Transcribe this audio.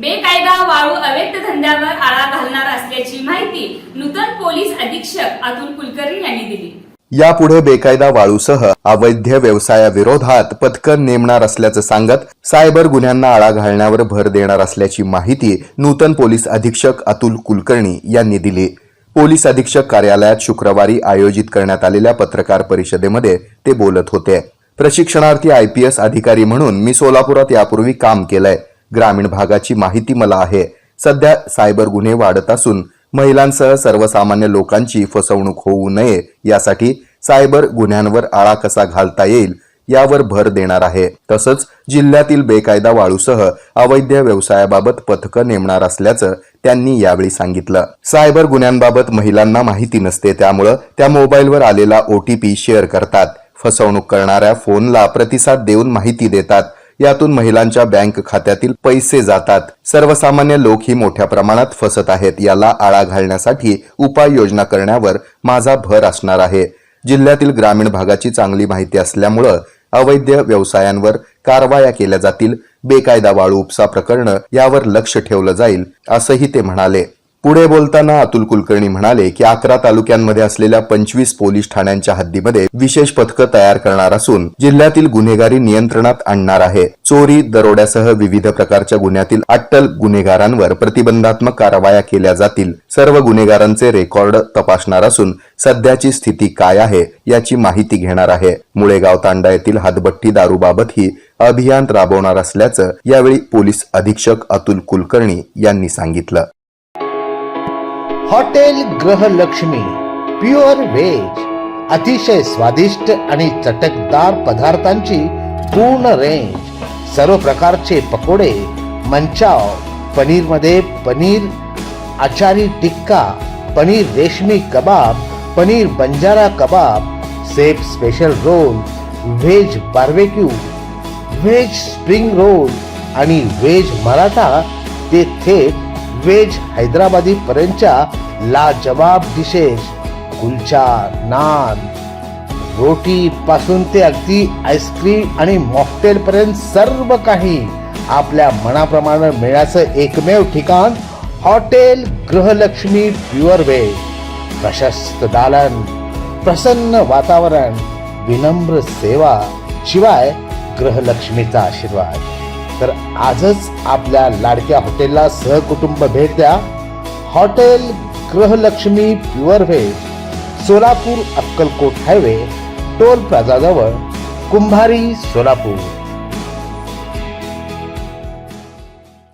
बेकायदा वाळू अवैध धंद्यावर आळा घालणार असल्याची माहिती नूतन पोलीस अधीक्षक अतुल कुलकर्णी यांनी दिली. यापुढे बेकायदा वाळूसह अवैध व्यवसायाविरोधात पथकं नेमणार असल्याचं सांगत सायबर गुन्ह्यांना आळा घालण्यावर भर देणार असल्याची माहिती नूतन पोलीस अधीक्षक अतुल कुलकर्णी यांनी दिली. पोलीस अधीक्षक कार्यालयात शुक्रवारी आयोजित करण्यात आलेल्या पत्रकार परिषदेमध्ये ते बोलत होते. प्रशिक्षणार्थी आय पी एस अधिकारी म्हणून मी सोलापुरात यापूर्वी काम केलंय. ग्रामीण भागाची माहिती मला आहे. सध्या सायबर गुन्हे वाढत असून महिलांसह सर्वसामान्य लोकांची फसवणूक होऊ नये यासाठी सायबर गुन्ह्यांवर आळा कसा घालता येईल यावर भर देणार आहे. तसंच जिल्ह्यातील बेकायदा वाळूसह अवैध व्यवसायाबाबत पथकं नेमणार असल्याचं त्यांनी यावेळी सांगितलं. सायबर गुन्ह्यांबाबत महिलांना माहिती नसते त्यामुळं त्या मोबाईलवर आलेला ओटीपी शेअर करतात. फसवणूक करणाऱ्या फोनला प्रतिसाद देऊन माहिती देतात. यातून महिलांच्या बँक खात्यातील पैसे जातात. सर्वसामान्य लोक ही मोठ्या प्रमाणात फसत आहेत. याला आळा घालण्यासाठी उपाययोजना करण्यावर माझा भर असणार आहे. जिल्ह्यातील ग्रामीण भागाची चांगली माहिती असल्यामुळं अवैध व्यवसायांवर कारवाया केल्या जातील. बेकायदा वाळू उपसा प्रकरण यावर लक्ष ठेवलं जाईल असंही ते म्हणाले. पुढे बोलताना अतुल कुलकर्णी म्हणाले की अकरा तालुक्यांमध्ये असलेल्या पंचवीस पोलीस ठाण्यांच्या हद्दीमध्ये विशेष पथकं तयार करणार असून जिल्ह्यातील गुन्हेगारी नियंत्रणात आणणार आहे. चोरी दरोड्यासह विविध प्रकारच्या गुन्ह्यातील अट्टल गुन्हेगारांवर प्रतिबंधात्मक कारवाया केल्या जातील. सर्व गुन्हेगारांचे रेकॉर्ड तपासणार असून सध्याची स्थिती काय आहे याची माहिती घेणार आहे. मुळेगाव तांडा येथील हातबट्टी दारूबाबतही अभियान राबवणार असल्याचं यावेळी पोलीस अधीक्षक अतुल कुलकर्णी यांनी सांगितलं. हॉटेल ग्रहलक्ष्मी प्युअर व्हेज अतिशय स्वादिष्ट आणि चटकदार पदार्थांची पूर्ण रेंज सर्व प्रकारचे पकोडे Manchow पनीरमध्ये paneer achari tikka paneer reshmi kabab paneer banjara kabab chef special roll veg barbecue veg spring roll आणि व्हेज मराठा ते थेट वेज हैदराबादी पर्यंतच्या लाजवाब डिशेस कुलचा नान. रोटी पासून ते अगदी आईस्क्रीम आणि मॉकटेल पर्यंत सर्व काही आपल्या मनाप्रमाणे मिळण्याचं एकमेव ठिकाण हॉटेल गृहलक्ष्मी प्युअर वेज प्रशस्त दालन प्रसन्न वातावरण विनम्र सेवा शिवाय ग्रहलक्ष्मीचा आशीर्वाद. तर आजच आपल्या लाडक्या हॉटेलला सहकुटुंब भेट द्या. Hotel Grihalakshmi pure veg Solapur Akkalkot highway toll प्लाझाजवळ Kumbhari Solapur.